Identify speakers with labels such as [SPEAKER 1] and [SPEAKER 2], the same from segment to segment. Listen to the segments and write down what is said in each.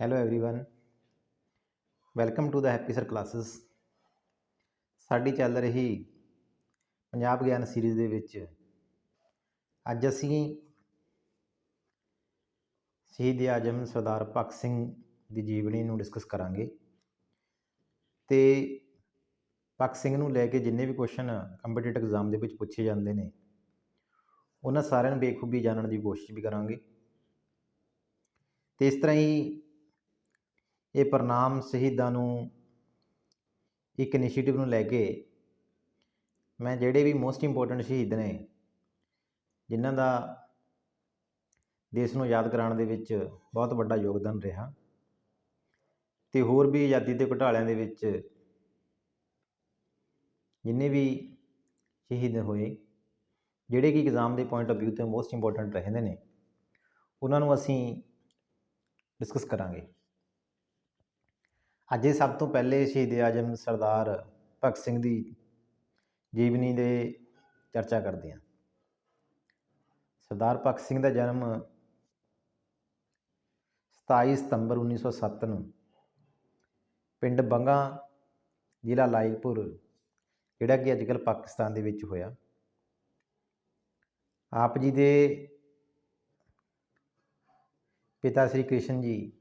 [SPEAKER 1] hello everyone welcome to the happy sir classes ਸਾਡੀ ਚੱਲ ਰਹੀ ਪੰਜਾਬ ਗਿਆਨ ਸੀਰੀਜ਼ ਦੇ ਵਿੱਚ ਅੱਜ ਅਸੀਂ ਸ਼ਹੀਦ ਆਜਮ ਸਰਦਾਰ ਭਗਤ ਸਿੰਘ ਦੀ ਜੀਵਨੀ ਨੂੰ ਡਿਸਕਸ ਕਰਾਂਗੇ ਤੇ ਭਗਤ ਸਿੰਘ ਨੂੰ ਲੈ ਕੇ ਜਿੰਨੇ ਵੀ ਕੁਐਸਚਨ ਕੰਪੀਟੀਟਿਵ ਐਗਜ਼ਾਮ ਦੇ ਵਿੱਚ ਪੁੱਛੇ ਜਾਂਦੇ ਨੇ ਉਹਨਾਂ ਸਾਰਿਆਂ ਨੂੰ ਬੇਖੂਬੀ ਜਾਣਨ ਦੀ ਕੋਸ਼ਿਸ਼ ਵੀ ਕਰਾਂਗੇ ਤੇ ਇਸ ਤਰ੍ਹਾਂ ਹੀ ਇਹ ਪ੍ਰਣਾਮ ਸ਼ਹੀਦਾਂ ਨੂੰ ਇੱਕ ਇਨੀਸ਼ੀਏਟਿਵ ਨੂੰ ਲੈ ਕੇ ਮੈਂ ਜਿਹੜੇ ਵੀ ਮੋਸਟ ਇੰਪੋਰਟੈਂਟ ਸ਼ਹੀਦ ਨੇ, ਜਿਨ੍ਹਾਂ ਦਾ ਦੇਸ਼ ਨੂੰ ਯਾਦ ਕਰਾਉਣ ਦੇ ਵਿੱਚ ਬਹੁਤ ਵੱਡਾ ਯੋਗਦਾਨ ਰਿਹਾ ਤੇ ਹੋਰ ਵੀ ਆਜ਼ਾਦੀ ਦੇ ਘੁਟਾਲਿਆਂ ਦੇ ਵਿੱਚ ਜਿੰਨੇ ਵੀ ਸ਼ਹੀਦ ਹੋਏ, ਜਿਹੜੇ ਕਿ ਐਗਜ਼ਾਮ ਦੇ ਪੁਆਇੰਟ ਆਫ View ਤੋਂ ਮੋਸਟ ਇੰਪੋਰਟੈਂਟ ਰਹਿੰਦੇ ਨੇ, ਉਹਨਾਂ ਨੂੰ ਅਸੀਂ ਡਿਸਕਸ ਕਰਾਂਗੇ। ਅੱਜ ਇਹ ਸਭ ਤੋਂ ਪਹਿਲੇ ਸ਼ਹੀਦ ਆਜਮ ਸਰਦਾਰ ਭਗਤ ਸਿੰਘ ਦੀ ਜੀਵਨੀ ਦੇ ਚਰਚਾ ਕਰਦੇ ਹਾਂ। ਸਰਦਾਰ ਭਗਤ ਸਿੰਘ ਦਾ ਜਨਮ 27 ਸਤੰਬਰ 1907 ਨੂੰ ਪਿੰਡ ਬੰਗਾ ਜ਼ਿਲ੍ਹਾ ਲਾਇਲਪੁਰ ਜਿਹੜਾ ਕਿ ਅੱਜਕੱਲ ਪਾਕਿਸਤਾਨ ਦੇ ਵਿੱਚ ਹੋਇਆ। ਆਪ ਜੀ ਦੇ ਪਿਤਾ ਸ੍ਰੀ ਕ੍ਰਿਸ਼ਨ ਜੀ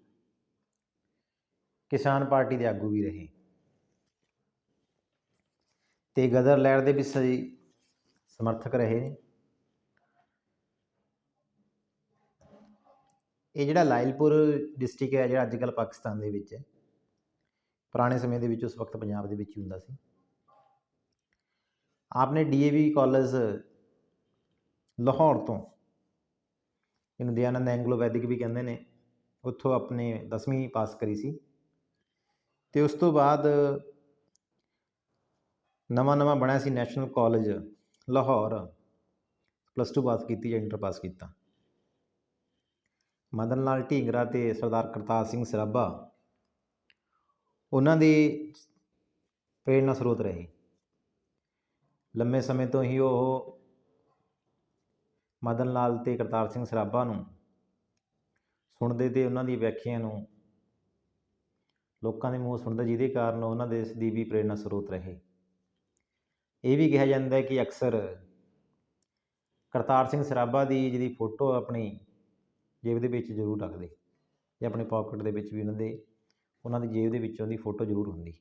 [SPEAKER 1] ਕਿਸਾਨ ਪਾਰਟੀ ਦੇ ਆਗੂ ਵੀ ਰਹੇ। ਤੇ ਗਦਰ ਲਹਿਰ ਦੇ ਵੀ ਸਹੀ ਸਮਰਥਕ ਰਹੇ ਨੇ। ਇਹ ਜਿਹੜਾ ਲਾਇਲਪੁਰ ਡਿਸਟ੍ਰਿਕਟ ਹੈ, ਜਿਹੜਾ ਅੱਜਕੱਲ ਪਾਕਿਸਤਾਨ ਦੇ ਵਿੱਚ ਹੈ, ਪੁਰਾਣੇ ਸਮੇਂ ਦੇ ਵਿੱਚ ਉਸ ਵਕਤ ਪੰਜਾਬ ਦੇ ਵਿੱਚ ਹੀ ਹੁੰਦਾ ਸੀ। ਆਪਨੇ ਡੀਏਵੀ ਕਾਲਜ ਲਾਹੌਰ ਤੋਂ ਇਹਨੂੰ ਦਿਆਨੰਦ ਐਂਗਲੋ ਵੈਦਿਕ ਵੀ ਕਹਿੰਦੇ ਨੇ, ਉੱਥੋਂ ਆਪਣੇ 10ਵੀਂ ਪਾਸ ਕਰੀ ਸੀ। ਤੇ ਉਸ ਤੋਂ ਬਾਅਦ ਨਵਾਂ ਨਵਾਂ ਬਣਿਆ ਸੀ national college, Lahore. Plus 2 pass ਕੀਤੀ ਜਾਂ ਇੰਟਰ ਪਾਸ ਕੀਤਾ। ਮਦਨ ਲਾਲ ਢੀਂਗਰਾ ਤੇ ਸਰਦਾਰ ਕਰਤਾਰ ਸਿੰਘ ਸਰਾਭਾ, ਉਹਨਾਂ ਦੇ ਪ੍ਰੇਰਨਾ ਸਰੋਤ ਰਹੇ। ਲੰਮੇ ਸਮੇਂ ਤੋਂ ਹੀ ਉਹ ਮਦਨ ਲਾਲ ਤੇ ਕਰਤਾਰ ਸਿੰਘ ਸਰਾਭਾ ਨੂੰ ਸੁਣਦੇ ਤੇ ਉਹਨਾਂ ਦੀ ਵਿਆਖਿਆ ਨੂੰ ਲੋਕਾਂ ਦੇ ਮੂੰਹ ਸੁਣਦਾ ਜਿਹਦੇ ਕਾਰਨ ਉਹਨਾਂ ਦੇ ਇਸ ਦੀ ਵੀ ਪ੍ਰੇਰਨਾ ਸਰੋਤ ਰਹੇ। ਇਹ ਵੀ ਕਿਹਾ ਜਾਂਦਾ ਹੈ ਕਿ ਅਕਸਰ ਕਰਤਾਰ ਸਿੰਘ ਸਰਾਭਾ ਦੀ ਜਿਹਦੀ ਫੋਟੋ ਆਪਣੀ ਜੇਬ ਦੇ ਵਿੱਚ ਜ਼ਰੂਰ ਰੱਖਦੇ ਜਾਂ ਆਪਣੇ ਪਾਕਟ ਦੇ ਵਿੱਚ ਵੀ ਉਹਨਾਂ ਦੇ, ਉਹਨਾਂ ਦੀ ਜੇਬ ਦੇ ਵਿੱਚ ਉਹਦੀ ਫੋਟੋ ਜ਼ਰੂਰ ਹੁੰਦੀ।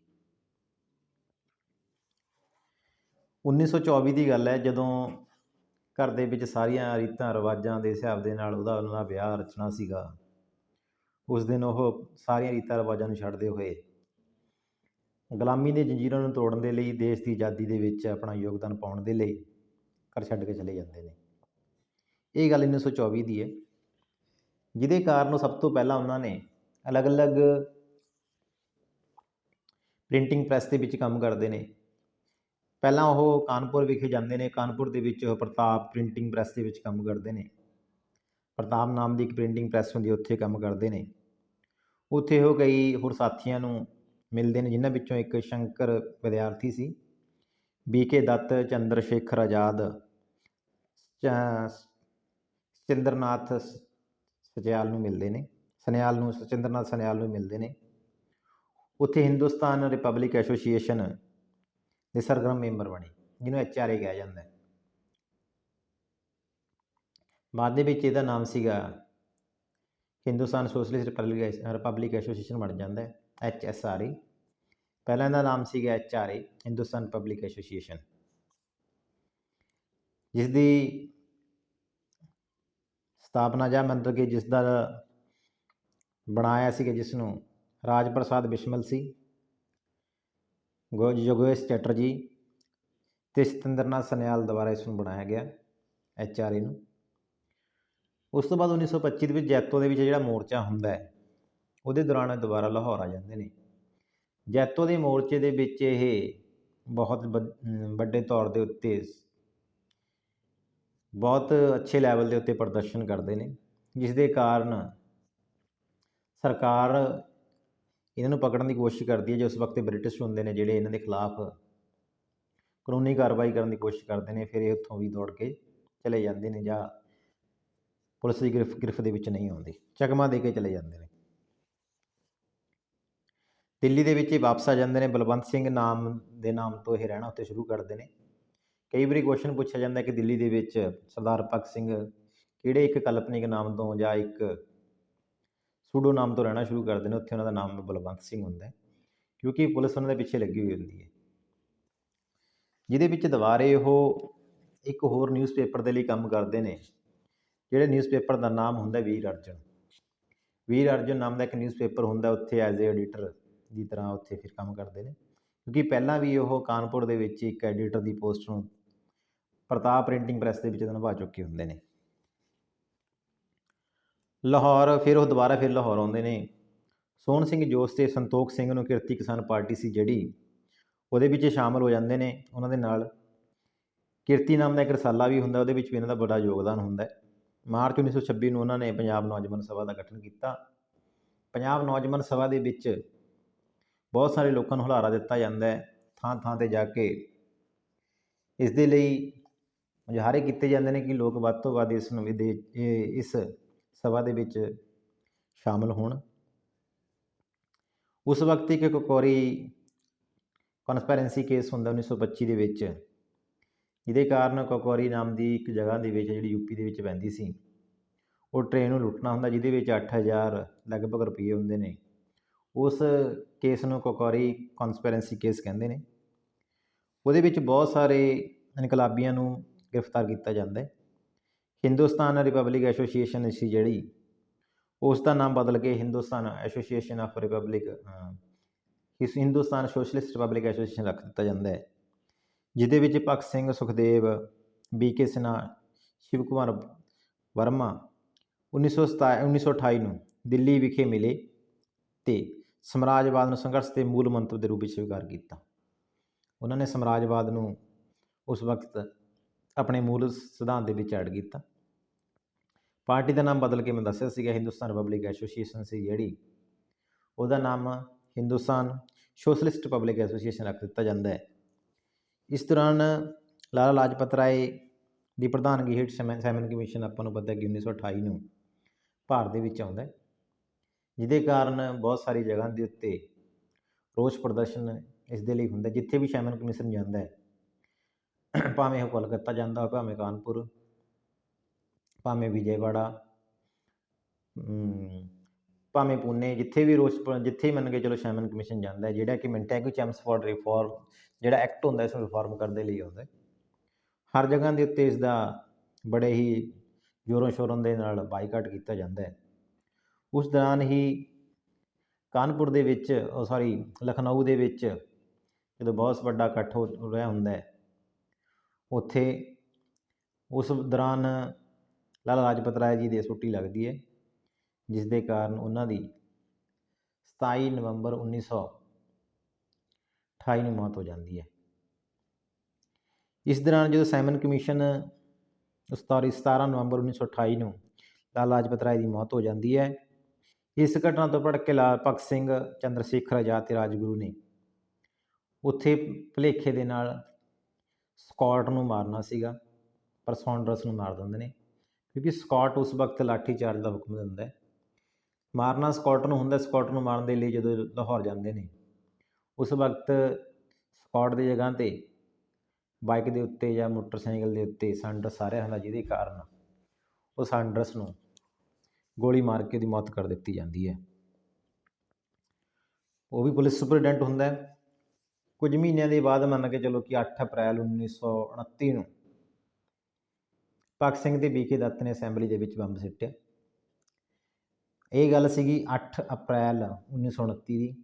[SPEAKER 1] 1924 ਦੀ ਗੱਲ ਹੈ, ਜਦੋਂ ਘਰ ਦੇ ਵਿੱਚ ਸਾਰੀਆਂ ਰੀਤਾਂ, ਰਿਵਾਜਾਂ ਦੇ ਹਿਸਾਬ ਦੇ ਨਾਲ ਉਹਦਾ ਉਹਨਾਂ ਦਾ ਵਿਆਹ ਰਚਣਾ ਸੀਗਾ ਉਸ ਦਿਨ ਉਹ ਸਾਰੀਆਂ ਰੀਤਾਂ ਰਿਵਾਜਾਂ ਨੂੰ ਛੱਡਦੇ ਹੋਏ ਗੁਲਾਮੀ ਦੇ ਜੰਜੀਰਾਂ ਨੂੰ ਤੋੜਨ ਦੇ ਲਈ, ਦੇਸ਼ ਦੀ ਆਜ਼ਾਦੀ ਦੇ ਵਿੱਚ ਆਪਣਾ ਯੋਗਦਾਨ ਪਾਉਣ ਦੇ ਲਈ ਘਰ ਛੱਡ ਕੇ ਚਲੇ ਜਾਂਦੇ ਨੇ। ਇਹ ਗੱਲ 1924 ਦੀ ਹੈ, ਜਿਹਦੇ ਕਾਰਨ ਉਹ ਸਭ ਤੋਂ ਪਹਿਲਾਂ ਉਹਨਾਂ ਨੇ ਅਲੱਗ-ਅਲੱਗ ਪ੍ਰਿੰਟਿੰਗ ਪ੍ਰੈਸ ਦੇ ਵਿੱਚ ਕੰਮ ਕਰਦੇ ਨੇ। ਪਹਿਲਾਂ ਉਹ ਕਾਨਪੁਰ ਵਿਖੇ ਜਾਂਦੇ ਨੇ, ਕਾਨਪੁਰ ਦੇ ਵਿੱਚ ਉਹ ਪ੍ਰਤਾਪ ਪ੍ਰਿੰਟਿੰਗ ਪ੍ਰੈਸ ਦੇ ਵਿੱਚ ਕੰਮ ਕਰਦੇ ਨੇ। ਪ੍ਰਤਾਪ ਨਾਮ ਦੀ ਇੱਕ ਪ੍ਰਿੰਟਿੰਗ ਪ੍ਰੈਸ ਹੁੰਦੀ ਉੱਥੇ ਕੰਮ ਕਰਦੇ ਨੇ। ਉੱਥੇ ਉਹ ਕਈ ਹੋਰ ਸਾਥੀਆਂ ਨੂੰ ਮਿਲਦੇ ਨੇ, ਜਿਨ੍ਹਾਂ ਵਿੱਚੋਂ ਇੱਕ ਸ਼ੰਕਰ ਵਿਦਿਆਰਥੀ ਸੀ। ਬੀਕੇ ਦੱਤ ਚੰਦਰ ਸ਼ੇਖਰ ਆਜ਼ਾਦ ਸਚਿੰਦਰਨਾਥ ਸਚਿਆਲ ਨੂੰ ਮਿਲਦੇ ਨੇ। ਸਨਿਆਲ ਨੂੰ, ਸਚਿੰਦਰਨਾਥ ਸਨਿਆਲ ਨੂੰ ਮਿਲਦੇ ਨੇ। ਉੱਥੇ ਹਿੰਦੁਸਤਾਨ ਰਿਪਬਲਿਕ ਐਸੋਸੀਏਸ਼ਨ ਦੇ ਸਰਗਰਮ ਮੈਂਬਰ ਬਣੇ, ਜਿਹਨੂੰ ਐਚਆਰਏ ਕਿਹਾ ਜਾਂਦਾ ਹੈ। ਬਾਅਦ ਦੇ ਵਿੱਚ ਇਹਦਾ ਨਾਮ ਸੀਗਾ ਹਿੰਦੁਸਤਾਨ ਸੋਸ਼ਲਿਸਟ ਰਿਪਬਲਿਕ ਐਸੋਸੀਏਸ਼ਨ ਬਣ ਜਾਂਦਾ ਹੈ ਏ ਪਹਿਲਾਂ ਦਾ ਨਾਮ ਸੀਗਾ H R A, Hindustan public association. ਜਿਸ ਦੀ ਸਥਾਪਨਾ ਜਾਂ ਮੰਤਰ ਕਿ ਜਿਸ ਦਾ ਬਣਾਇਆ ਸੀਗਾ ਜਿਸ ਨੂੰ ਰਾਜ ਪ੍ਰਸਾਦ ਬਿਸ਼ਮਲ ਸੀ ਗੋ ਯੋਗੇਸ਼ ਚੈਟਰਜੀ ਤੇ ਸਤਿੰਦਰਨਾਥ ਸਨਿਆਲ ਦੁਆਰਾ ਇਸ ਨੂੰ ਬਣਾਇਆ ਗਿਆ, ਐੱਚ ਆਰ ਏ ਨੂੰ। ਉਸ ਤੋਂ ਬਾਅਦ 1925 ਦੇ ਵਿੱਚ ਜੈਤੋ ਦੇ ਵਿੱਚ ਜਿਹੜਾ ਮੋਰਚਾ ਹੁੰਦਾ ਹੈ, ਉਹਦੇ ਦੌਰਾਨ ਦੁਬਾਰਾ ਲਾਹੌਰ ਆ ਜਾਂਦੇ ਨੇ। ਜੈਤੋ ਦੇ ਮੋਰਚੇ ਦੇ ਵਿੱਚ ਇਹ ਬਹੁਤ ਵੱਡੇ ਤੌਰ ਦੇ ਉੱਤੇ ਬਹੁਤ ਅੱਛੇ ਲੈਵਲ ਦੇ ਉੱਤੇ ਪ੍ਰਦਰਸ਼ਨ ਕਰਦੇ ਨੇ, ਜਿਸ ਦੇ ਕਾਰਨ ਸਰਕਾਰ ਇਹਨਾਂ ਨੂੰ ਪਕੜਨ ਦੀ ਕੋਸ਼ਿਸ਼ ਕਰਦੀ ਹੈ, ਜੋ ਉਸ ਵਕਤ ਬ੍ਰਿਟਿਸ਼ ਹੁੰਦੇ ਨੇ, ਜਿਹੜੇ ਇਹਨਾਂ ਦੇ ਖਿਲਾਫ ਕਾਨੂੰਨੀ ਕਾਰਵਾਈ ਕਰਨ ਦੀ ਕੋਸ਼ਿਸ਼ ਕਰਦੇ ਨੇ, ਫਿਰ ਇਹ ਉੱਥੋਂ ਵੀ ਦੌੜ ਕੇ ਚਲੇ ਜਾਂਦੇ ਨੇ ਜਾਂ ਪੁਲਿਸ ਦੀ ਗ੍ਰਿਫ ਗ੍ਰਿਫ ਦੇ ਵਿੱਚ ਨਹੀਂ ਆਉਂਦੇ, ਚਕਮਾ ਦੇ ਕੇ ਚਲੇ ਜਾਂਦੇ ਨੇ। ਦਿੱਲੀ ਦੇ ਵਿੱਚ ਇਹ ਵਾਪਸ ਆ ਜਾਂਦੇ ਨੇ, ਬਲਵੰਤ ਸਿੰਘ ਨਾਮ ਦੇ ਨਾਮ ਤੋਂ ਇਹ ਰਹਿਣਾ ਉੱਥੇ ਸ਼ੁਰੂ ਕਰਦੇ ਨੇ। ਕਈ ਵਾਰੀ ਕੁਐਸਚਨ ਪੁੱਛਿਆ ਜਾਂਦਾ ਕਿ ਦਿੱਲੀ ਦੇ ਵਿੱਚ ਸਰਦਾਰ ਭਗਤ ਸਿੰਘ ਕਿਹੜੇ ਇੱਕ ਕਲਪਨਿਕ ਨਾਮ ਤੋਂ ਜਾਂ ਇੱਕ ਸੂਡੋ ਨਾਮ ਤੋਂ ਰਹਿਣਾ ਸ਼ੁਰੂ ਕਰਦੇ ਨੇ, ਉੱਥੇ ਉਹਨਾਂ ਦਾ ਨਾਮ ਬਲਵੰਤ ਸਿੰਘ ਹੁੰਦਾ ਹੈ, ਕਿਉਂਕਿ ਪੁਲਿਸ ਉਹਨਾਂ ਦੇ ਪਿੱਛੇ ਲੱਗੀ ਹੋਈ ਹੁੰਦੀ ਹੈ। ਜਿਹਦੇ ਵਿੱਚ ਦੁਬਾਰੇ ਉਹ ਇੱਕ ਹੋਰ ਨਿਊਜ਼ਪੇਪਰ ਦੇ ਲਈ ਕੰਮ ਕਰਦੇ ਨੇ ਜਿਹੜੇ ਨਿਊਜ਼ਪੇਪਰ ਦਾ ਨਾਮ ਹੁੰਦਾ ਵੀਰ ਅਰਜਨ। ਵੀਰ ਅਰਜਨ ਨਾਮ ਦਾ ਇੱਕ ਨਿਊਜ਼ਪੇਪਰ ਹੁੰਦਾ ਉੱਥੇ ਐਜ਼ ਏ ਐਡੀਟਰ ਦੀ ਤਰ੍ਹਾਂ ਉੱਥੇ ਫਿਰ ਕੰਮ ਕਰਦੇ ਨੇ। ਕਿਉਂਕਿ ਪਹਿਲਾਂ ਵੀ ਉਹ ਕਾਨਪੁਰ ਦੇ ਵਿੱਚ ਇੱਕ ਐਡੀਟਰ ਦੀ ਪੋਸਟ ਨੂੰ ਪ੍ਰਤਾਪ ਪ੍ਰਿੰਟਿੰਗ ਪ੍ਰੈਸ ਦੇ ਵਿੱਚ ਨਿਭਾ ਚੁੱਕੇ ਹੁੰਦੇ ਨੇ। ਲਾਹੌਰ ਫਿਰ ਉਹ ਦੁਬਾਰਾ ਫਿਰ ਲਾਹੌਰ ਆਉਂਦੇ ਨੇ। ਸੋਹਣ ਸਿੰਘ ਜੋਸ ਤੇ ਸੰਤੋਖ ਸਿੰਘ ਨੂੰ ਕਿਰਤੀ ਕਿਸਾਨ ਪਾਰਟੀ ਸੀ ਜਿਹੜੀ ਉਹਦੇ ਵਿੱਚ ਸ਼ਾਮਲ ਹੋ ਜਾਂਦੇ ਨੇ। ਉਹਨਾਂ ਦੇ ਨਾਲ ਕਿਰਤੀ ਨਾਮ ਦਾ ਇੱਕ ਰਸਾਲਾ ਵੀ ਹੁੰਦਾ, ਉਹਦੇ ਵਿੱਚ ਵੀ ਇਹਨਾਂ ਦਾ ਬੜਾ ਯੋਗਦਾਨ ਹੁੰਦਾ ਹੈ। ਮਾਰਚ 1926 ਨੂੰ ਉਹਨਾਂ ਨੇ ਪੰਜਾਬ ਨੌਜਵਾਨ ਸਭਾ ਦਾ ਗਠਨ ਕੀਤਾ। ਪੰਜਾਬ ਨੌਜਵਾਨ ਸਭਾ ਦੇ ਵਿੱਚ ਬਹੁਤ ਸਾਰੇ ਲੋਕਾਂ ਨੂੰ ਹੁਲਾਰਾ ਦਿੱਤਾ ਜਾਂਦਾ ਹੈ। ਥਾਂ ਥਾਂ ਤੇ ਜਾ ਕੇ ਇਸ ਦੇ ਲਈ ਮੁਜ਼ਾਹਰੇ ਕੀਤੇ ਜਾਂਦੇ ਨੇ ਕਿ ਲੋਕ ਵੱਧ ਤੋਂ ਵੱਧ ਇਸ ਨੂੰ ਵੀ ਇਸ ਸਭਾ ਦੇ ਵਿੱਚ ਸ਼ਾਮਲ ਹੋਣ। ਉਸ ਵਕਤ ਇੱਕ ਕੋਰੀ ਕਨਸਪੈਰੈਂਸੀ ਕੇਸ ਹੁੰਦਾ 1925 ਦੇ ਵਿੱਚ। ਜਿਹਦੇ ਕਾਰਨ ਕੋਕੋਰੀ ਨਾਮ ਦੀ ਇੱਕ ਜਗ੍ਹਾ ਦੇ ਵਿੱਚ, ਜਿਹੜੀ ਯੂਪੀ ਦੇ ਵਿੱਚ ਪੈਂਦੀ ਸੀ, ਉਹ ਟ੍ਰੇਨ ਨੂੰ ਲੁੱਟਣਾ ਹੁੰਦਾ, ਜਿਹਦੇ ਵਿੱਚ 8000 ਲਗਭਗ ਰੁਪਏ ਹੁੰਦੇ ਨੇ। ਉਸ ਕੇਸ ਨੂੰ ਕੋਕੋਰੀ ਕਨਸਪੈਰੈਂਸੀ ਕੇਸ ਕਹਿੰਦੇ ਨੇ। ਉਹਦੇ ਵਿੱਚ ਬਹੁਤ ਸਾਰੇ ਇਨਕਲਾਬੀਆਂ ਨੂੰ ਗ੍ਰਿਫਤਾਰ ਕੀਤਾ ਜਾਂਦਾ ਹੈ। ਹਿੰਦੁਸਤਾਨ ਰਿਪਬਲਿਕ ਐਸੋਸੀਏਸ਼ਨ ਸੀ ਜਿਹੜੀ, ਉਸ ਦਾ ਨਾਮ ਬਦਲ ਕੇ ਹਿੰਦੁਸਤਾਨ ਐਸੋਸੀਏਸ਼ਨ ਆਫ ਰਿਪਬਲਿਕ ਇਸ ਹਿੰਦੁਸਤਾਨ ਸੋਸ਼ਲਿਸਟ ਰਿਪਬਲਿਕ ਐਸੋਸੀਏਸ਼ਨ ਰੱਖ ਦਿੱਤਾ ਜਾਂਦਾ ਹੈ। ਜਿਹਦੇ ਵਿੱਚ ਭਗਤ ਸਿੰਘ ਸੁਖਦੇਵ, ਬੀ ਕੇ ਸਿਨਹਾ, ਸ਼ਿਵ ਕੁਮਾਰ ਵਰਮਾ 1927 1928 ਨੂੰ ਦਿੱਲੀ ਵਿਖੇ ਮਿਲੇ ਤੇ ਸਮਰਾਜਵਾਦ ਨੂੰ ਸੰਘਰਸ਼ ਦੇ ਮੂਲ ਮੰਤਰ ਦੇ ਰੂਪ ਵਿੱਚ ਸਵੀਕਾਰ ਕੀਤਾ। ਉਹਨਾਂ ਨੇ ਸਮਰਾਜਵਾਦ ਨੂੰ ਉਸ ਵਕਤ ਆਪਣੇ ਮੂਲ ਸਿਧਾਂਤ ਦੇ ਵਿੱਚ ਐਡ ਕੀਤਾ। ਪਾਰਟੀ ਦਾ ਨਾਮ ਬਦਲ ਕੇ ਮੈਂ ਦੱਸਿਆ ਸੀਗਾ, ਹਿੰਦੁਸਤਾਨ ਰਿਪਬਲਿਕ ਐਸੋਸੀਏਸ਼ਨ ਸੀ ਜਿਹੜੀ। ਉਹਦਾ ਨਾਮ ਹਿੰਦੁਸਤਾਨ ਸੋਸ਼ਲਿਸਟ ਪਬਲਿਕ ਐਸੋਸੀਏਸ਼ਨ ਰੱਖ ਦਿੱਤਾ ਜਾਂਦਾ ਹੈ। ਇਸ ਦੌਰਾਨ ਲਾਲਾ ਲਾਜਪਤ ਰਾਏ ਦੀ ਪ੍ਰਧਾਨਗੀ ਹੇਠ ਸੈਮਨ ਸੈਮਨ ਕਮਿਸ਼ਨ ਆਪਾਂ ਨੂੰ ਪਤਾ ਹੈ ਕਿ 1928 ਨੂੰ ਭਾਰਤ ਦੇ ਵਿੱਚ ਆਉਂਦਾ ਜਿਹਦੇ ਕਾਰਨ ਬਹੁਤ ਸਾਰੀ ਜਗ੍ਹਾ ਦੇ ਉੱਤੇ ਰੋਸ ਪ੍ਰਦਰਸ਼ਨ ਇਸ ਦੇ ਲਈ ਹੁੰਦਾ ਜਿੱਥੇ ਵੀ ਸੈਮਨ ਕਮਿਸ਼ਨ ਜਾਂਦਾ ਹੈ, ਭਾਵੇਂ ਉਹ ਕੋਲਕਾਤਾ ਜਾਂਦਾ ਹੋਵੇ, ਭਾਵੇਂ ਕਾਨਪੁਰ, ਭਾਵੇਂ ਵਿਜੇਵਾੜਾ ਭਾਵੇਂ ਪੂਨੇ, ਜਿੱਥੇ ਵੀ ਰੋਸ ਪ- ਜਿੱਥੇ ਮੰਨ ਕੇ ਚਲੋ ਸੈਮਨ ਕਮਿਸ਼ਨ ਜਾਂਦਾ ਹੈ, ਜਿਹੜਾ ਕਿ ਮਿੰਟੈਗੂ ਚੈਮਸਫੋਰਡ ਰਿਫਾਰਮ, ਜਿਹੜਾ ਐਕਟ ਹੁੰਦਾ ਇਸ ਨੂੰ ਰਿਫਾਰਮ ਕਰਨ ਦੇ ਲਈ ਆਉਂਦਾ ਹੈ। ਹਰ ਜਗ੍ਹਾ ਦੇ ਉੱਤੇ ਇਸ ਦਾ ਬੜੇ ਹੀ ਜ਼ੋਰੋਂ ਸ਼ੋਰੋਂ ਦੇ ਨਾਲ ਬਾਈਕਾਟ ਕੀਤਾ ਜਾਂਦਾ ਹੈ। ਉਸ ਦੌਰਾਨ ਹੀ ਕਾਨਪੁਰ ਦੇ ਵਿੱਚ, ਉਹ ਸੌਰੀ ਲਖਨਊ ਦੇ ਵਿੱਚ ਜਦੋਂ ਬਹੁਤ ਵੱਡਾ ਇਕੱਠ ਹੋ ਰਿਹਾ ਹੁੰਦਾ ਹੈ, ਉੱਥੇ ਉਸ ਦੌਰਾਨ ਲਾਲਾ ਲਾਜਪਤ ਰਾਏ ਜੀ ਦੀ ਛੁੱਟੀ ਲੱਗਦੀ ਹੈ। ਜਿਸ ਦੇ ਕਾਰਨ ਉਹਨਾਂ ਦੀ 27 ਨਵੰਬਰ 1928 ਨੂੰ ਮੌਤ ਹੋ ਜਾਂਦੀ ਹੈ। ਇਸ ਦੌਰਾਨ ਜਦੋਂ ਸਾਈਮਨ ਕਮਿਸ਼ਨ ਸਤਾਰੀ 17 ਨਵੰਬਰ 1928 ਨੂੰ ਲਾਲਾ ਲਾਜਪਤ ਰਾਏ ਦੀ ਮੌਤ ਹੋ ਜਾਂਦੀ ਹੈ, ਇਸ ਘਟਨਾ ਤੋਂ ਭੜਕ ਕੇ ਲਾਲ ਭਗਤ ਸਿੰਘ ਚੰਦਰ ਸ਼ੇਖਰ ਆਜ਼ਾਦ ਤੇ ਰਾਜਗੁਰੂ ਨੇ ਉੱਥੇ ਭੁਲੇਖੇ ਦੇ ਨਾਲ ਸਕਾਟ ਨੂੰ ਮਾਰਨਾ ਸੀਗਾ, ਪਰ ਸੌਂਡਰਸ ਨੂੰ ਮਾਰ ਦਿੰਦੇ ਨੇ, ਕਿਉਂਕਿ ਸਕਾਟ ਉਸ ਵਕਤ ਲਾਠੀ ਚਾਰਜ ਦਾ ਹੁਕਮ ਦਿੰਦਾ ਹੈ। ਮਾਰਨਾ ਸਕਾਟ ਨੂੰ ਹੁੰਦਾ, ਸਕਾਟ ਨੂੰ ਮਾਰਨ ਦੇ ਲਈ ਜਦੋਂ ਲਾਹੌਰ ਜਾਂਦੇ ਨੇ। ਉਸ ਵਕਤ ਸਕਾਟ ਦੀ ਜਗ੍ਹਾ ਤੇ ਬਾਈਕ ਦੇ ਉੱਤੇ ਜਾਂ ਮੋਟਰਸਾਈਕਲ ਦੇ ਉੱਤੇ ਸਾਂਡਰਸ ਆ ਰਿਹਾ ਹੁੰਦਾ ਜਿਹਦੇ ਕਾਰਨ ਉਹ ਸਾਂਡਰਸ ਨੂੰ ਗੋਲੀ ਮਾਰ ਕੇ ਉਹਦੀ ਮੌਤ ਕਰ ਦਿੱਤੀ ਜਾਂਦੀ ਹੈ। ਉਹ ਵੀ ਪੁਲਿਸ ਸੁਪਰਡੈਂਟ ਹੁੰਦਾ ਹੈ। ਕੁਝ ਮਹੀਨਿਆਂ ਦੇ ਬਾਅਦ ਮੰਨ ਕੇ ਚਲੋ ਕਿ 8 ਅਪ੍ਰੈਲ 1929 ਨੂੰ ਭਗਤ ਸਿੰਘ ਤੇ ਬੀਕੇ ਦੱਤ ਨੇ ਅਸੈਂਬਲੀ ਦੇ ਵਿੱਚ ਬੰਬ ਸਿੱਟਿਆ। ਇਹ ਗੱਲ ਸੀਗੀ 8 ਅਪ੍ਰੈਲ 1929 ਦੀ,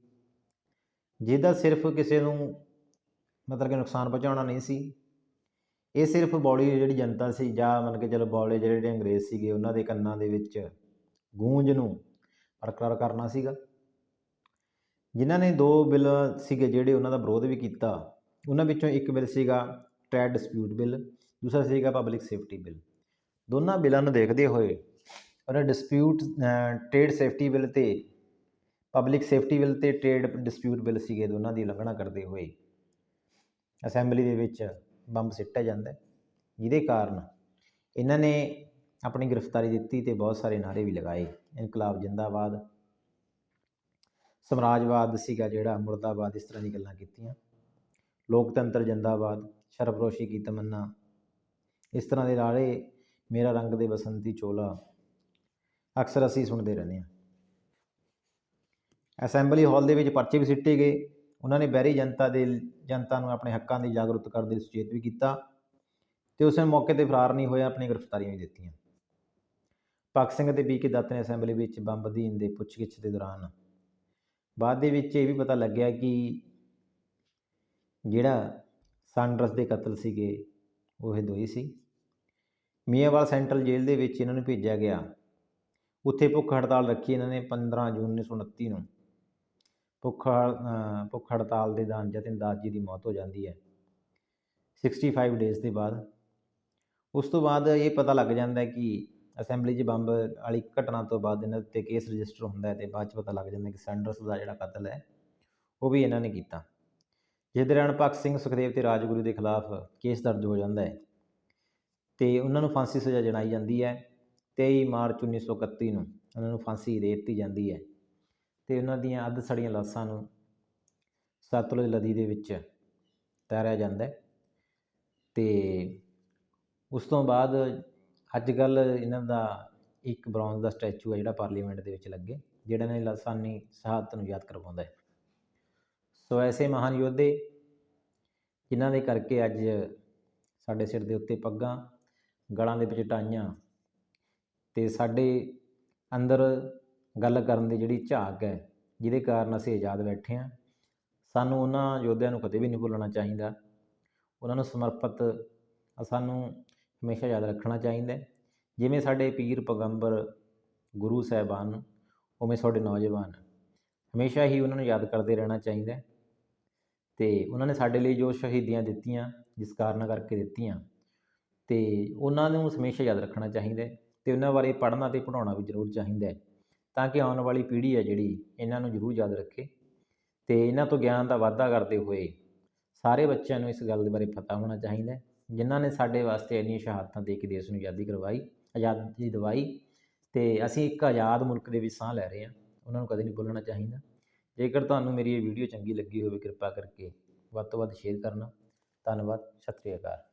[SPEAKER 1] ਜਿਹਦਾ ਸਿਰਫ ਕਿਸੇ ਨੂੰ ਮਤਲਬ ਕਿ ਨੁਕਸਾਨ ਪਹੁੰਚਾਉਣਾ ਨਹੀਂ ਸੀ। ਇਹ ਸਿਰਫ ਬੌਲੀ ਜਿਹੜੀ ਜਨਤਾ ਸੀ ਜਾਂ ਮਤਲਬ ਕਿ ਚਲੋ ਬੌਲੇ ਜਿਹੜੇ ਅੰਗਰੇਜ਼ ਸੀਗੇ, ਉਹਨਾਂ ਦੇ ਕੰਨਾਂ ਦੇ ਵਿੱਚ ਗੂੰਜ ਨੂੰ ਬਰਕਰਾਰ ਕਰਨਾ ਸੀਗਾ। ਜਿਨ੍ਹਾਂ ਨੇ ਦੋ ਬਿੱਲ ਸੀਗੇ ਜਿਹੜੇ ਉਹਨਾਂ ਦਾ ਵਿਰੋਧ ਵੀ ਕੀਤਾ, ਉਹਨਾਂ ਵਿੱਚੋਂ ਇੱਕ ਬਿੱਲ ਸੀਗਾ ਟ੍ਰੇਡ ਡਿਸਪਿਊਟ ਬਿੱਲ, ਦੂਸਰਾ ਸੀਗਾ ਪਬਲਿਕ ਸੇਫਟੀ ਬਿੱਲ। ਦੋਨਾਂ ਬਿੱਲਾਂ ਨੂੰ ਦੇਖਦੇ ਹੋਏ ਉਹਨਾਂ ਡਿਸਪਿਊਟ ਟ੍ਰੇਡ ਸੇਫਟੀ ਬਿੱਲ ਤੇ ਪਬਲਿਕ ਸੇਫਟੀ ਬਿੱਲ ਤੇ ਟ੍ਰੇਡ ਡਿਸਪਿਊਟ ਬਿੱਲ ਸੀਗੇ ਦੋਨਾਂ ਦੀ ਉਲੰਘਣਾ ਕਰਦੇ ਹੋਏ। ਅਸੈਂਬਲੀ ਦੇ ਵਿੱਚ ਬੰਬ ਸਿੱਟਿਆ ਜਾਂਦਾ ਜਿਹਦੇ ਕਾਰਨ ਇਹਨਾਂ ਨੇ ਆਪਣੀ ਗ੍ਰਿਫਤਾਰੀ ਦਿੱਤੀ ਤੇ ਬਹੁਤ ਸਾਰੇ ਨਾਅਰੇ ਵੀ ਲਗਾਏ। ਇਨਕਲਾਬ ਜਿੰਦਾਬਾਦ, ਸਮਰਾਜਵਾਦ ਸੀਗਾ ਜਿਹੜਾ, ਮੁਰਦਾਬਾਦ, ਇਸ ਤਰ੍ਹਾਂ ਦੀ ਗੱਲਾਂ ਕੀਤੀਆਂ। ਲੋਕਤੰਤਰ ਜਿੰਦਾਬਾਦ ਸਰਫਰੋਸ਼ੀ ਕੀ ਤਮੰਨਾ। ਇਸ ਤਰ੍ਹਾਂ ਦੇ ਨਾਰੇ ਮੇਰਾ ਰੰਗ ਦੇ ਬਸੰਤੀ ਚੋਲਾ ਅਕਸਰ ਅਸੀਂ ਸੁਣਦੇ ਰਹਿੰਦੇ ਹਾਂ। ਅਸੈਂਬਲੀ ਹਾਲ ਦੇ ਵਿੱਚ ਪਰਚੇ ਵੀ ਸਿੱਟੇ ਗਏ। ਉਹਨਾਂ ਨੇ ਬਹਿਰੀ ਜਨਤਾ ਦੇ ਜਨਤਾ ਨੂੰ ਆਪਣੇ ਹੱਕਾਂ ਦੀ ਜਾਗਰੂਕ ਕਰਨ ਦੇ ਲਈ ਸੁਚੇਤ ਵੀ ਕੀਤਾ ਤੇ ਉਸ ਮੌਕੇ ਤੇ ਫਰਾਰ ਨਹੀਂ ਹੋਇਆ ਆਪਣੀ ਗ੍ਰਿਫਤਾਰੀਆਂ ਵੀ ਦਿੱਤੀਆਂ। ਭਗਤ ਸਿੰਘ ਤੇ ਬੀਕੇ ਦੱਤ ਨੇ ਅਸੈਂਬਲੀ ਵਿੱਚ ਬੰਬ ਅਧੀਨ ਦੇ ਪੁੱਛਗਿੱਛ ਦੇ ਦੌਰਾਨ ਬਾਅਦ ਦੇ ਵਿੱਚ ਇਹ ਵੀ ਪਤਾ ਲੱਗਿਆ ਕਿ ਜਿਹੜਾ ਸਾਂਡਰਸ ਦੇ ਕਤਲ ਸੀਗੇ, ਉਹ ਇਹ ਦੋਈ ਸੀ। ਮੀਆਂਵਾਲ ਸੈਂਟਰਲ ਜੇਲ੍ਹ ਦੇ ਵਿੱਚ ਇਹਨਾਂ ਨੂੰ ਭੇਜਿਆ ਗਿਆ। ਉੱਥੇ ਭੁੱਖ ਹੜਤਾਲ ਰੱਖੀ ਇਹਨਾਂ ਨੇ 15 ਜੂਨ 1929 ਨੂੰ। ਭੁੱਖ ਹੜ- ਭੁੱਖ ਹੜਤਾਲ ਦੇ ਦੌਰਾਨ ਜਤਿਨ ਦਾਸ ਜੀ ਦੀ ਮੌਤ ਹੋ ਜਾਂਦੀ ਹੈ। 65 ਡੇਜ਼ ਦੇ ਬਾਅਦ ਉਸ ਤੋਂ ਬਾਅਦ ਇਹ ਪਤਾ ਲੱਗ ਜਾਂਦਾ ਹੈ ਕਿ ਅਸੈਂਬਲੀ 'ਚ ਬੰਬ ਵਾਲੀ ਘਟਨਾ ਤੋਂ ਬਾਅਦ ਇਹਨਾਂ ਉੱਤੇ ਕੇਸ ਰਜਿਸਟਰ ਹੁੰਦਾ ਹੈ ਤੇ ਬਾਅਦ 'ਚ ਪਤਾ ਲੱਗ ਜਾਂਦਾ ਕਿ ਸੈਂਡਰਸ ਦਾ ਜਿਹੜਾ ਕਤਲ ਹੈ, ਉਹ ਵੀ ਇਹਨਾਂ ਨੇ ਕੀਤਾ। ਜਿਸ ਦੌਰਾਨ ਭਗਤ ਸਿੰਘ ਸੁਖਦੇਵ ਤੇ ਰਾਜਗੁਰੂ ਦੇ ਖਿਲਾਫ ਕੇਸ ਦਰਜ ਹੋ ਜਾਂਦਾ ਹੈ ਤੇ ਉਹਨਾਂ ਨੂੰ ਫਾਂਸੀ ਸਜ਼ਾ ਜਣਾਈ ਜਾਂਦੀ ਹੈ। 23 ਮਾਰਚ 1931 ਨੂੰ ਉਹਨਾਂ ਨੂੰ ਫਾਂਸੀ ਦੇ ਦਿੱਤੀ ਜਾਂਦੀ ਹੈ ਤੇ ਉਹਨਾਂ ਦੀਆਂ ਅੱਧ ਸੜੀਆਂ ਲਾਸ਼ਾਂ ਨੂੰ ਸਤਲੁਜ ਨਦੀ ਦੇ ਵਿੱਚ ਤੈਰਿਆ ਜਾਂਦਾ ਹੈ ਤੇ ਉਸ ਤੋਂ ਬਾਅਦ ਅੱਜ ਕੱਲ ਇਹਨਾਂ ਦਾ ਇੱਕ ਬ੍ਰੌਂਜ਼ ਦਾ ਸਟੈਚੂ ਹੈ ਜਿਹੜਾ ਪਾਰਲੀਮੈਂਟ ਦੇ ਵਿੱਚ ਲੱਗੇ, ਜਿਹੜਾ ਨੇ ਲਾਸਾਨੀ ਸ਼ਹਾਦਤ ਨੂੰ ਯਾਦ ਕਰਵਾਉਂਦਾ ਹੈ। ਸੋ ਐਸੇ ਮਹਾਨ ਯੋਧੇ ਜਿਨ੍ਹਾਂ ਦੇ ਕਰਕੇ ਅੱਜ ਸਾਡੇ ਸਿਰ ਦੇ ਉੱਤੇ ਪੱਗਾਂ, ਗਲਾਂ ਦੇ ਵਿੱਚ ਟਾਈਆਂ ਤੇ ਸਾਡੇ ਅੰਦਰ ਗੱਲ ਕਰਨ ਦੀ ਜਿਹੜੀ ਝਾਕ ਹੈ, ਜਿਹਦੇ ਕਾਰਨ ਅਸੀਂ ਆਜ਼ਾਦ ਬੈਠੇ ਹਾਂ। ਸਾਨੂੰ ਉਹਨਾਂ ਯੋਧਿਆਂ ਨੂੰ ਕਦੇ ਵੀ ਨਹੀਂ ਭੁੱਲਣਾ ਚਾਹੀਦਾ। ਉਹਨਾਂ ਨੂੰ ਸਮਰਪਿਤ ਸਾਨੂੰ ਹਮੇਸ਼ਾ ਯਾਦ ਰੱਖਣਾ ਚਾਹੀਦਾ ਜਿਵੇਂ ਸਾਡੇ ਪੀਰ ਪੈਗੰਬਰ ਗੁਰੂ ਸਾਹਿਬਾਨ ਉਵੇਂ ਸਾਡੇ ਨੌਜਵਾਨ ਹਮੇਸ਼ਾ ਹੀ ਉਹਨਾਂ ਨੂੰ ਯਾਦ ਕਰਦੇ ਰਹਿਣਾ ਚਾਹੀਦਾ ਹੈ। ਤੇ ਉਹਨਾਂ ਨੇ ਸਾਡੇ ਲਈ ਜੋ ਸ਼ਹੀਦੀਆਂ ਦਿੱਤੀਆਂ, ਜਿਸ ਕਾਰਨ ਕਰਕੇ ਦਿੱਤੀਆਂ, ਤੇ ਉਹਨਾਂ ਨੂੰ ਹਮੇਸ਼ਾ ਯਾਦ ਰੱਖਣਾ ਚਾਹੀਦਾ ਤੇ ਉਹਨਾਂ ਬਾਰੇ ਪੜ੍ਹਨਾ ਤੇ ਪੜ੍ਹਾਉਣਾ ਵੀ ਜ਼ਰੂਰ ਚਾਹੀਦਾ ਹੈ, ਤਾਂ ਕਿ ਆਉਣ ਵਾਲੀ ਪੀੜ੍ਹੀ ਹੈ ਜਿਹੜੀ ਇਹਨਾਂ ਨੂੰ ਜ਼ਰੂਰ ਯਾਦ ਰੱਖੇ ਤੇ ਇਹਨਾਂ ਤੋਂ ਗਿਆਨ ਦਾ ਵਾਧਾ ਕਰਦੇ ਹੋਏ ਸਾਰੇ ਬੱਚਿਆਂ ਨੂੰ ਇਸ ਗੱਲ ਦੇ ਬਾਰੇ ਪਤਾ ਹੋਣਾ ਚਾਹੀਦਾ ਹੈ, ਜਿਨ੍ਹਾਂ ਨੇ ਸਾਡੇ ਵਾਸਤੇ ਇੰਨੀਆਂ ਸ਼ਹਾਦਤਾਂ ਦੇ ਕੇ ਦੇਸ਼ ਨੂੰ ਆਜ਼ਾਦੀ ਕਰਵਾਈ, ਆਜ਼ਾਦੀ ਦਿਵਾਈ ਤੇ ਅਸੀਂ ਇੱਕ ਆਜ਼ਾਦ ਮੁਲਕ ਦੇ ਵਿੱਚ ਸਾਹ ਲੈ ਰਹੇ ਹਾਂ, ਉਹਨਾਂ ਨੂੰ ਕਦੇ ਨਹੀਂ ਭੁੱਲਣਾ ਚਾਹੀਦਾ। ਜੇਕਰ ਤੁਹਾਨੂੰ ਮੇਰੀ ਇਹ ਵੀਡੀਓ ਚੰਗੀ ਲੱਗੀ ਹੋਵੇ, ਕਿਰਪਾ ਕਰਕੇ ਵੱਧ ਤੋਂ ਵੱਧ ਸ਼ੇਅਰ ਕਰਨਾ। ਧੰਨਵਾਦ, ਸਤਿ ਸ਼੍ਰੀ ਅਕਾਲ।